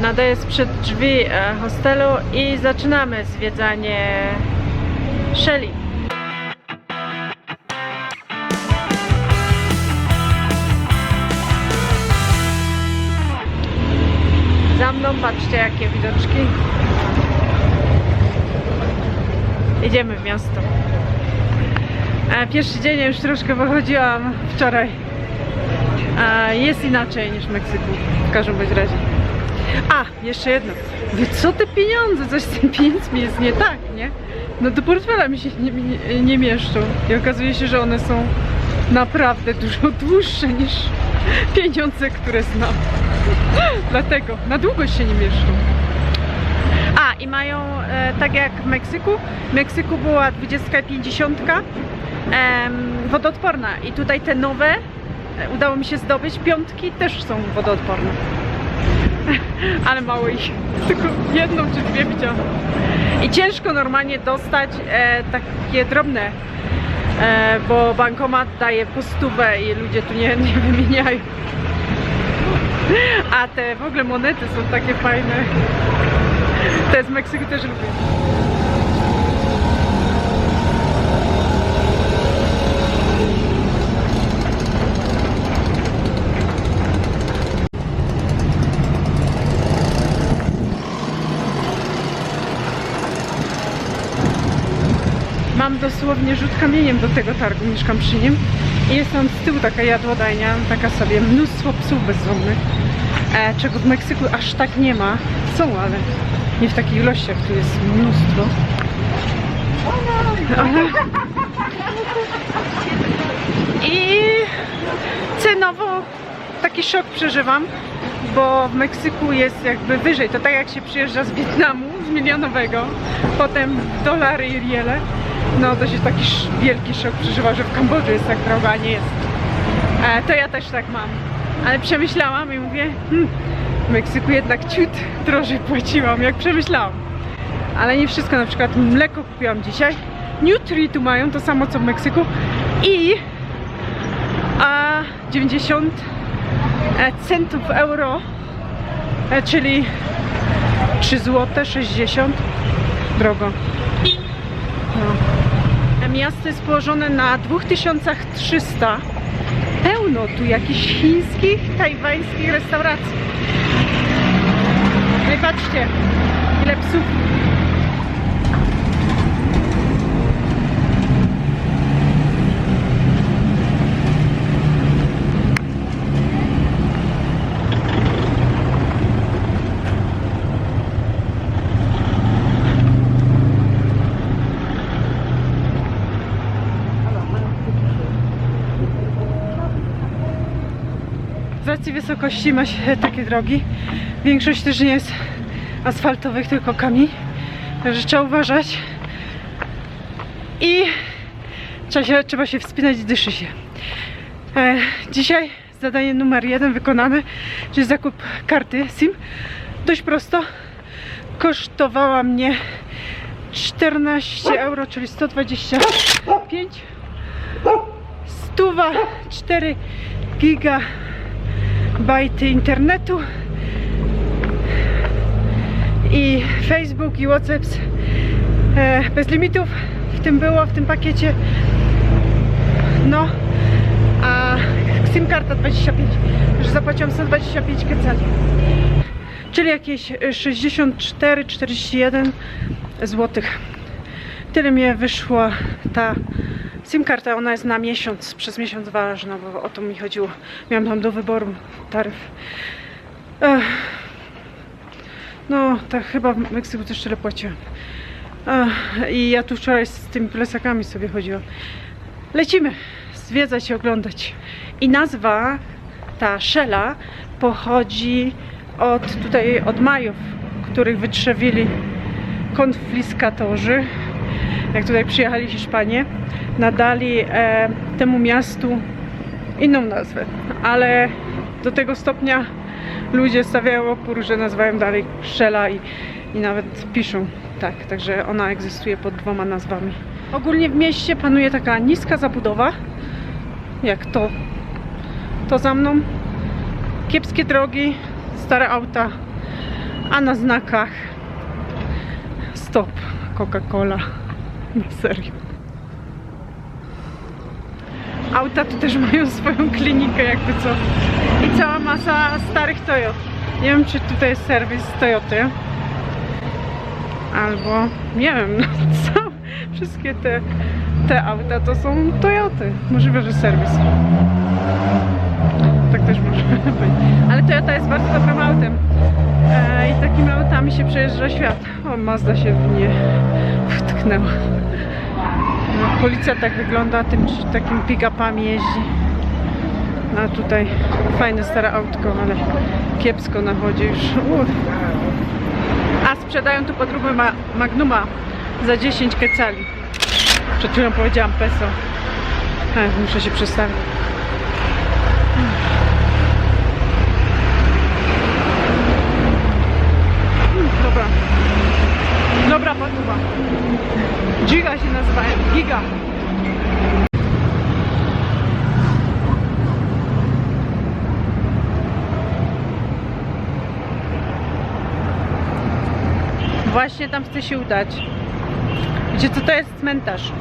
Nadaję sprzed drzwi e, hostelu i zaczynamy zwiedzanie Shelly. Za mną patrzcie jakie widoczki. Idziemy w miasto. E, Pierwszy dzień już troszkę wychodziłam wczoraj. E, Jest inaczej niż w Meksyku, w każdym bądź razie. A, jeszcze jedno. Mówię, co te pieniądze? Coś z tymi pieniędzmi jest nie tak, nie? No do portfela mi się nie, nie, nie mieszczą. I okazuje się, że one są naprawdę dużo dłuższe niż pieniądze, które znam. Dlatego na długość się nie mieszczą. A, i mają e, tak jak w Meksyku. W Meksyku była 20 i 50 em, wodoodporna i tutaj te nowe e, udało mi się zdobyć. Piątki też są wodoodporne. Ale mało ich. Tylko jedną czy dwie widziałam. I ciężko normalnie dostać e, takie drobne, e, bo bankomat daje po i ludzie tu nie, nie wymieniają. A te w ogóle monety są takie fajne. Te z Meksyku też lubię. Mam dosłownie rzut kamieniem do tego targu, mieszkam przy nim. I jest tam z tyłu taka jadłodajnia, taka sobie, mnóstwo psów bezdomnych, e, czego w Meksyku aż tak nie ma. Są, ale nie w takich ilościach, tu jest mnóstwo. Ale... I cenowo taki szok przeżywam, bo w Meksyku jest jakby wyżej. To tak jak się przyjeżdża z Wietnamu, milionowego, potem dolary i riele. No to się taki wielki szok przeżywa, że w Kambodży jest tak drogo, a nie jest. E, to ja też tak mam. Ale przemyślałam i mówię, hmm, w Meksyku jednak ciut drożej płaciłam, jak przemyślałam. Ale nie wszystko, na przykład mleko kupiłam dzisiaj. Nutri tu mają to samo co w Meksyku i a 90 e, centów euro, e, czyli 3 zł 60 drogo. No. Miasto jest położone na 2300. Pełno tu jakichś chińskich, tajwańskich restauracji. No i patrzcie, ile psów. Z racji wysokości ma się takie drogi. Większość też nie jest asfaltowych, tylko kamień. Także trzeba uważać. I trzeba się, trzeba się wspinać, dyszy się. E, dzisiaj zadanie numer jeden wykonane, czyli zakup karty SIM. Dość prosto. Kosztowała mnie 14 euro, czyli 125. Stuwa 4 giga bajty internetu i Facebook i WhatsApp e, bez limitów. W tym było, w tym pakiecie. No a SIM karta 25 że zapłaciłam 125 kecali czyli jakieś 64-41 złotych. Tyle mi wyszła ta SIM karta, ona jest na miesiąc, przez miesiąc ważna, bo o to mi chodziło. Miałam tam do wyboru taryf. Ech. No, tak chyba w Meksyku też tyle płaciłam. Ech. I ja tu wczoraj z tymi plecakami sobie chodziłam. Lecimy zwiedzać i oglądać. I nazwa ta Shela pochodzi od tutaj od Majów, których wytrzewili konfiskatorzy jak tutaj przyjechali Hiszpanie, nadali e, temu miastu inną nazwę, ale do tego stopnia ludzie stawiają opór, że nazywają dalej Szela i, i nawet piszą tak, także ona egzystuje pod dwoma nazwami. Ogólnie w mieście panuje taka niska zabudowa, jak to, to za mną, kiepskie drogi, stare auta, A na znakach stop Coca-Cola. Na serio. Auta tu też mają swoją klinikę, jakby co. I cała masa starych Toyot. Nie wiem, czy tutaj jest serwis Toyoty. Albo, nie wiem, no co? Wszystkie te, te auta to są Toyoty. Możliwe, że serwis. Tak też może być. Ale Toyota jest bardzo dobrym autem. E, I takimi autami się przejeżdża świat. O, Mazda się w nie wtknęła. No, policja tak wygląda, tym takim pick-upami jeździ. A tutaj fajne stare autko, ale kiepsko nachodzi już. Uff. A sprzedają tu podróbę ma Magnuma za 10 kecali. Przed chwilą powiedziałam peso. Muszę się przestawić. Mm, Dobra. Dobra podróba. Giga się nazywają. Giga. Właśnie tam chcę się udać. Wiecie co to jest cmentarz?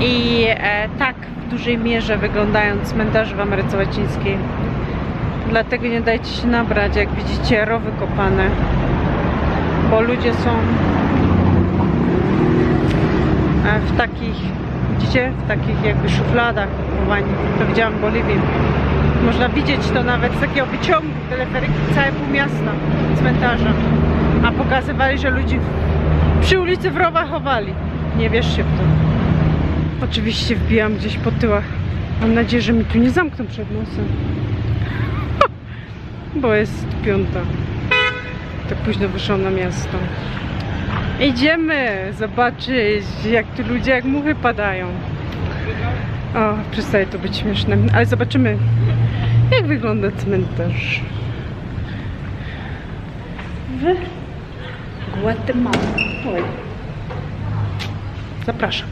I e, tak w dużej mierze wyglądają cmentarze w Ameryce Łacińskiej. Dlatego nie dajcie się nabrać, jak widzicie rowy kopane. Bo ludzie są e, w takich, widzicie, w takich jakby szufladach chowani. To widziałam w Boliwii. Można widzieć to nawet z takiego wyciągu teleferyki całe pół miasta cmentarza. A pokazywali, że ludzi przy ulicy w rowach chowali. Nie wierzcie w to. Oczywiście wbijam gdzieś po tyłach. Mam nadzieję, że mi tu nie zamkną przed nosem. Bo jest piąta. Tak późno wyszłam na miasto. Idziemy zobaczyć, jak tu ludzie jak muchy padają. O, przestaje to być śmieszne. Ale zobaczymy, jak wygląda cmentarz w Guatemala. Oj. Zapraszam.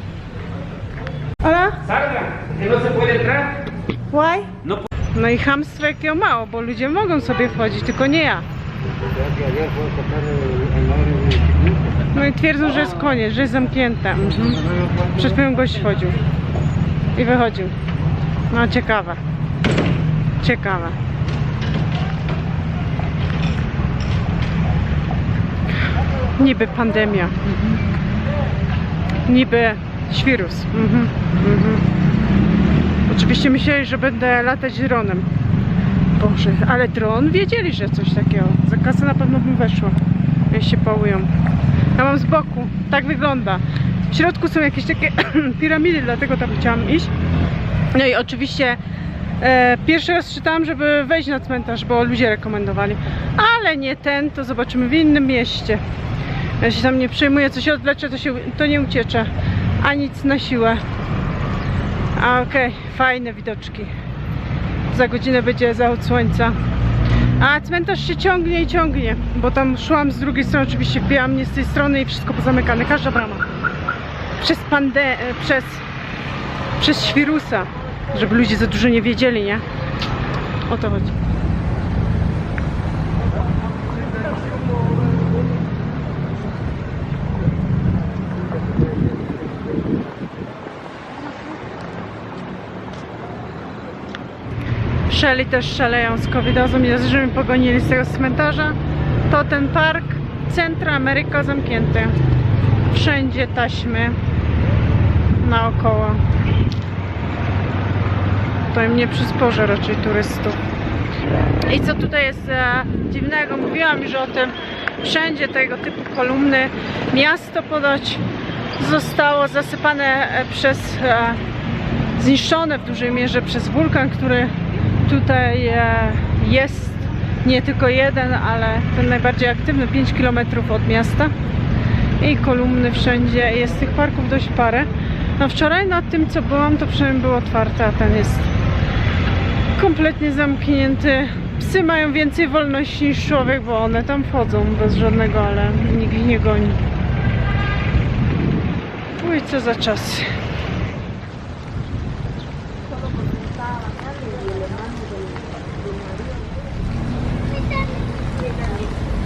Hola, Salga, que no se puede entrar. why? No No i hamstwo jakiego mało, bo ludzie mogą sobie wchodzić, tylko nie ja. No i twierdzą, że jest koniec, że jest zamknięte. Mhm. Przed chwilą gość wchodził i wychodził. No ciekawe. Ciekawe. Niby pandemia. Mhm. Niby świrus. Mhm. Mhm. Oczywiście myśleli, że będę latać dronem. Boże, ale dron wiedzieli, że coś takiego. Za kasę na pewno bym weszła. Jak się pałują. Ja mam z boku. Tak wygląda. W środku są jakieś takie piramidy, dlatego tam chciałam iść. No i oczywiście e, pierwszy raz czytałam, żeby wejść na cmentarz, bo ludzie rekomendowali. Ale nie ten, to zobaczymy w innym mieście. Ja się tam nie przejmuję, co się odwlecze, to, się, to nie ucieczę. A nic na siłę. A okej, fajne widoczki. Za godzinę będzie zachód słońca. A cmentarz się ciągnie i ciągnie, bo tam szłam z drugiej strony, oczywiście wbijałam mnie z tej strony i wszystko pozamykane, każda brama. Przez pandę, e, przez, przez świrusa, żeby ludzie za dużo nie wiedzieli, nie? O to chodzi. Szeli też szaleją z covidozą i że mnie pogonili z tego cmentarza. To ten park, centra Ameryka zamknięty. Wszędzie taśmy naokoło. To im nie przysporzy raczej turystów. I co tutaj jest e, dziwnego? Mówiłam już o tym. Wszędzie tego typu kolumny. Miasto ponoć zostało zasypane e, przez e, zniszczone w dużej mierze przez wulkan, który tutaj e, jest nie tylko jeden, ale ten najbardziej aktywny 5 km od miasta i kolumny wszędzie. Jest tych parków dość parę. No wczoraj nad tym co byłam to przynajmniej było otwarte a ten jest kompletnie zamknięty. Psy mają więcej wolności niż człowiek bo one tam wchodzą bez żadnego ale nikt ich nie goni. Uj, co za czasy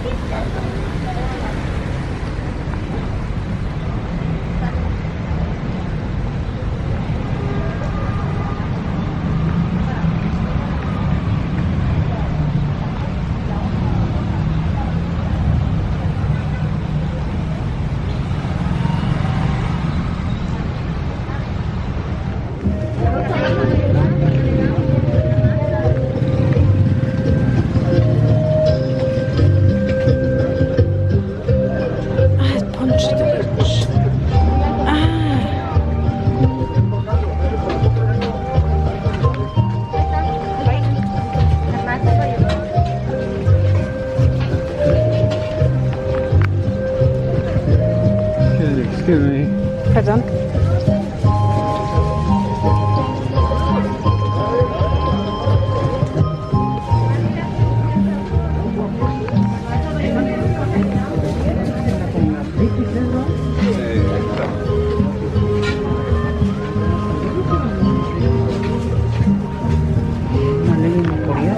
Thank you.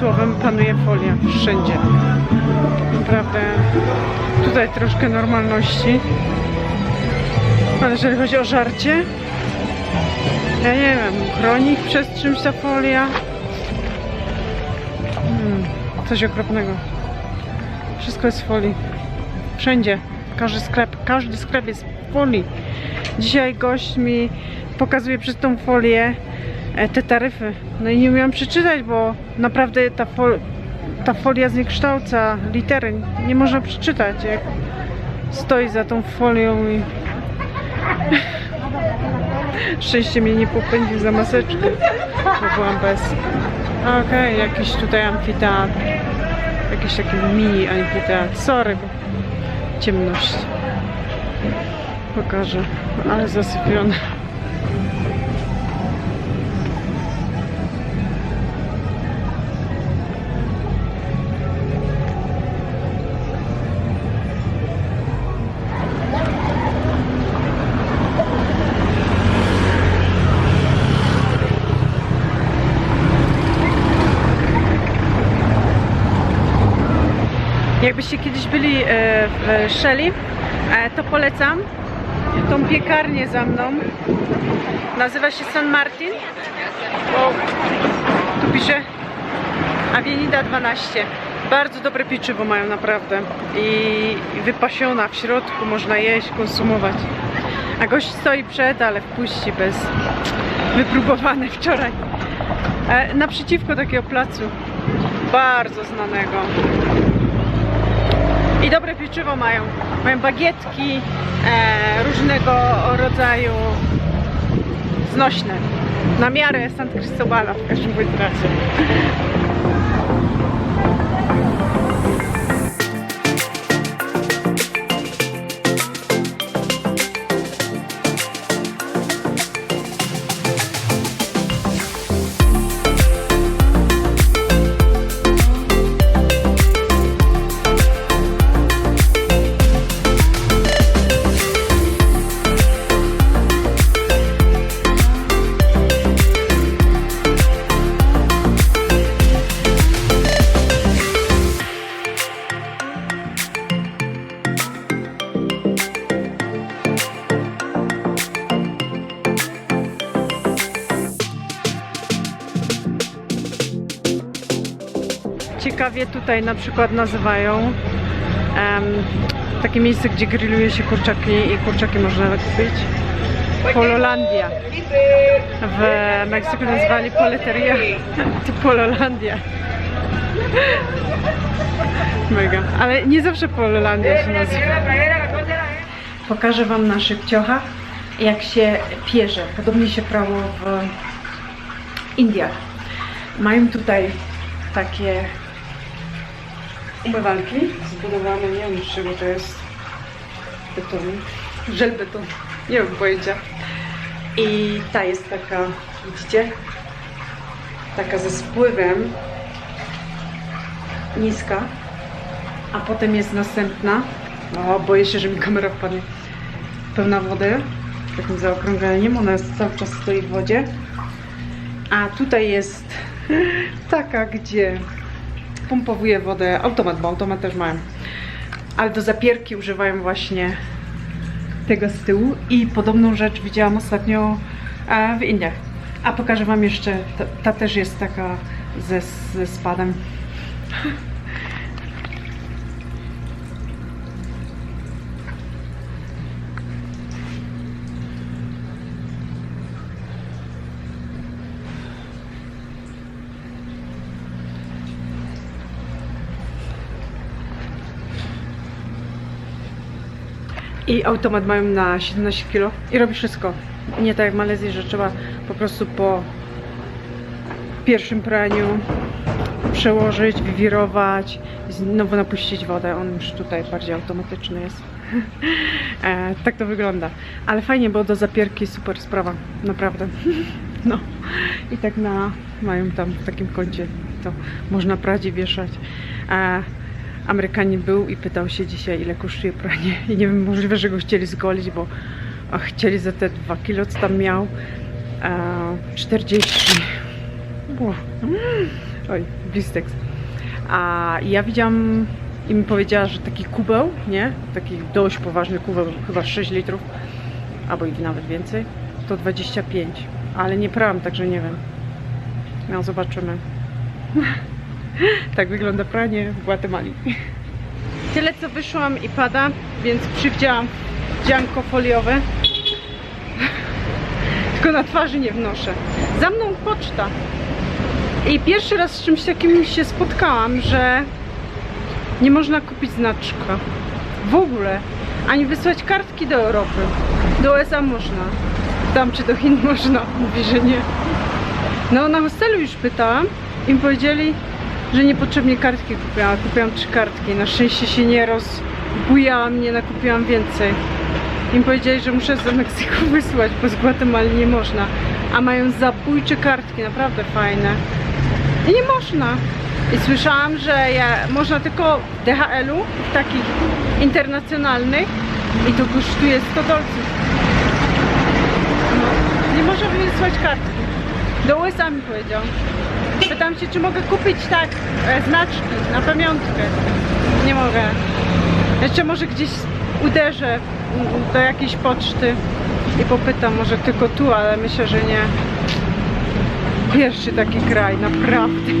słowem panuje folia wszędzie. Naprawdę tutaj troszkę normalności. Ale jeżeli chodzi o żarcie, ja nie wiem, chroni ich przed czymś ta folia. Hmm, coś okropnego. Wszystko jest w folii. Wszędzie. Każdy sklep, każdy sklep jest w folii. Dzisiaj gość mi pokazuje przez tą folię te taryfy. No i nie umiałam przeczytać, bo naprawdę ta, fol ta folia zniekształca litery. Nie można przeczytać, jak stoi za tą folią i szczęście mnie nie popędził za maseczkę, bo byłam bez. Okej, jakiś tutaj amfiteatr. Jakiś taki mini amfiteatr. Sorry, bo ciemność. Pokażę, ale zasypione. Jakbyście kiedyś byli e, w Shelly, e, to polecam tą piekarnię za mną. Nazywa się San Martin. Tu pisze Avenida 12. Bardzo dobre pieczywo mają naprawdę. I i wypasiona w środku, można jeść, konsumować. A gość stoi przed, ale wpuści bez wypróbowane wczoraj. E, naprzeciwko takiego placu. Bardzo znanego. I dobre pieczywo mają. Mają bagietki e, różnego rodzaju znośne. Na miarę San Cristobala w każdym razie. Ciekawie tutaj na przykład nazywają em, takie miejsce, gdzie grilluje się kurczaki i kurczaki można kupić. Pololandia. W Meksyku nazywali poleteria. To Pololandia. Mega. Ale nie zawsze Pololandia się nazywa. Pokażę Wam na szybciochach, jak się pierze. Podobnie się prało w Indiach. Mają tutaj takie umywalki zbudowane, nie wiem z czego to jest. Betonu, żel beton, nie mam pojęcia. I ta jest taka, widzicie, taka ze spływem. Niska, a potem jest następna, o boję się, że mi kamera wpadnie, pełna wody. Takim zaokrągleniem. Ona jest cały czas stoi w wodzie. A tutaj jest taka, gdzie pompowuje wodę automat, bo automat też mają. Ale do zapierki używają właśnie tego z tyłu i podobną rzecz widziałam ostatnio e, w Indiach. A pokażę Wam jeszcze, ta, ta też jest taka ze, ze spadem. I automat mają na 17 kg i robi wszystko. Nie tak jak w Malezji, że trzeba po prostu po pierwszym praniu przełożyć, wywirować, znowu napuścić wodę. On już tutaj bardziej automatyczny jest. e, tak to wygląda. Ale fajnie, bo do zapierki super sprawa, naprawdę. no. I tak na mają tam w takim kącie to można pradzie wieszać. E, Amerykanin był i pytał się dzisiaj, ile kosztuje pranie. I nie wiem, możliwe, że go chcieli zgolić, bo chcieli za te 2 kilo, co tam miał, e, 40. Ło. Oj, bisteks. A ja widziałam i mi powiedziała, że taki kubeł, nie? Taki dość poważny kubeł, chyba 6 litrów, albo i nawet więcej, to 25. Ale nie prałam, także nie wiem. No, zobaczymy. Tak wygląda pranie w Gwatemali. Tyle co wyszłam i pada, więc przywdziałam dzianko foliowe. Tylko na twarzy nie wnoszę. Za mną poczta. I pierwszy raz z czymś takim się spotkałam, że nie można kupić znaczka. W ogóle. Ani wysłać kartki do Europy. Do USA można. Tam czy do Chin można. Mówi, że nie. No na hostelu już pytałam i mi powiedzieli, że niepotrzebnie kartki kupiłam. Kupiłam trzy kartki. Na szczęście się nie rozbujałam, nie nakupiłam więcej. Im powiedzieli, że muszę z Meksyku wysłać, bo z Gwatemali nie można. A mają zabójcze kartki, naprawdę fajne. I nie można. I słyszałam, że można tylko DHL-u, takich internacjonalnych i to kosztuje 100 dolców. No, nie można wysłać kartki. Do USA mi powiedział. Pytam się, czy mogę kupić tak e, znaczki na pamiątkę. Nie mogę. Jeszcze może gdzieś uderzę do jakiejś poczty i popytam, może tylko tu, ale myślę, że nie. Pierwszy taki kraj, naprawdę.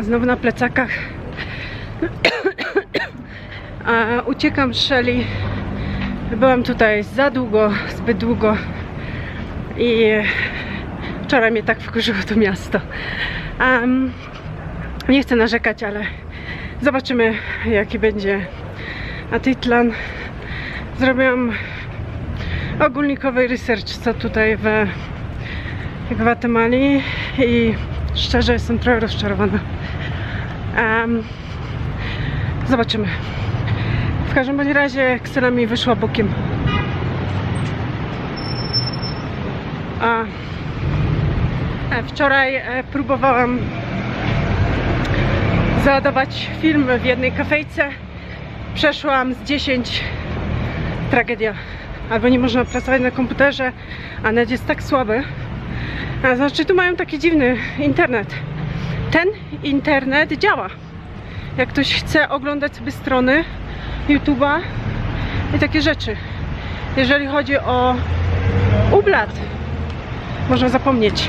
Znowu na plecakach. Uciekam z Shelly. Byłam tutaj za długo, zbyt długo i wczoraj mnie tak wkurzyło to miasto. Em, nie chcę narzekać, ale zobaczymy jaki będzie Atitlan. Zrobiłam ogólnikowy research co tutaj w Gwatemali i szczerze jestem trochę rozczarowana. Em, zobaczymy. W każdym bądź razie ksena mi wyszła bokiem. A, e, wczoraj e, próbowałam załadować film w jednej kafejce. Przeszłam z 10. Tragedia. Albo nie można pracować na komputerze, a net jest tak słaby. A znaczy tu mają taki dziwny internet. Ten internet działa. Jak ktoś chce oglądać sobie strony YouTube'a i takie rzeczy. Jeżeli chodzi o ublat, można zapomnieć.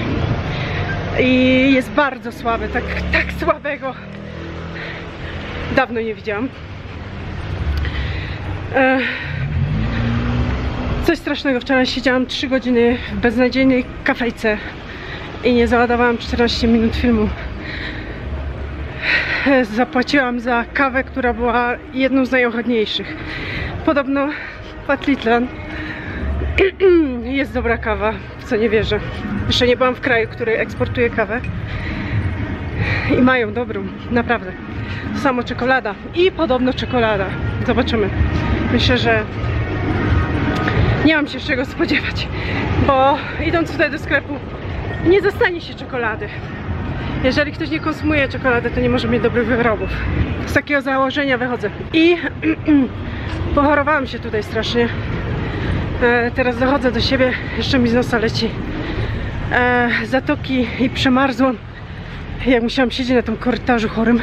I jest bardzo słaby, tak, tak słabego. Dawno nie widziałam. Coś strasznego. Wczoraj siedziałam 3 godziny w beznadziejnej kafejce i nie załadowałam 14 minut filmu. Zapłaciłam za kawę, która była jedną z najochotniejszych. Podobno Patlitlan jest dobra kawa, w co nie wierzę. Jeszcze nie byłam w kraju, który eksportuje kawę. I mają dobrą, naprawdę. Samo czekolada. I podobno czekolada. Zobaczymy. Myślę, że nie mam się czego spodziewać, bo idąc tutaj do sklepu nie zostanie się czekolady. Jeżeli ktoś nie konsumuje czekolady, to nie może mieć dobrych wyrobów. Z takiego założenia wychodzę. I pochorowałam się tutaj strasznie. E, teraz dochodzę do siebie, jeszcze mi z nosa leci e, zatoki i przemarzłam. Jak musiałam siedzieć na tym korytarzu chorym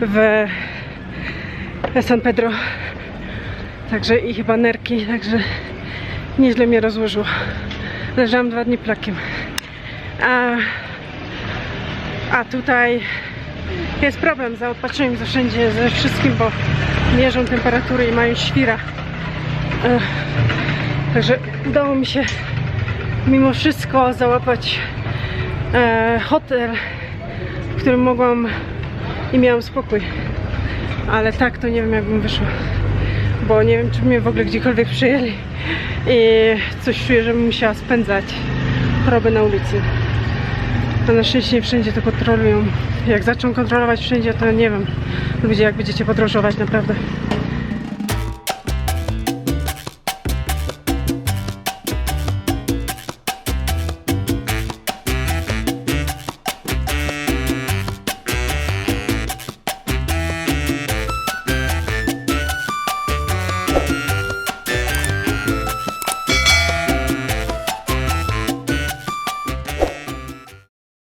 w San Pedro. Także i chyba nerki, także nieźle mnie rozłożyło. Leżałam dwa dni plakiem. A, a tutaj jest problem, zaopatrzyłem ze wszędzie, ze wszystkim, bo mierzą temperatury i mają świra. Także udało mi się mimo wszystko załapać e, hotel, w którym mogłam i miałam spokój. Ale tak to nie wiem, jakbym wyszła. Bo nie wiem, czy mnie w ogóle gdziekolwiek przyjęli. I coś czuję, że bym musiała spędzać chorobę na ulicy. To na szczęście nie wszędzie to kontrolują. Jak zaczną kontrolować wszędzie, to nie wiem. Ludzie, jak będziecie podróżować naprawdę.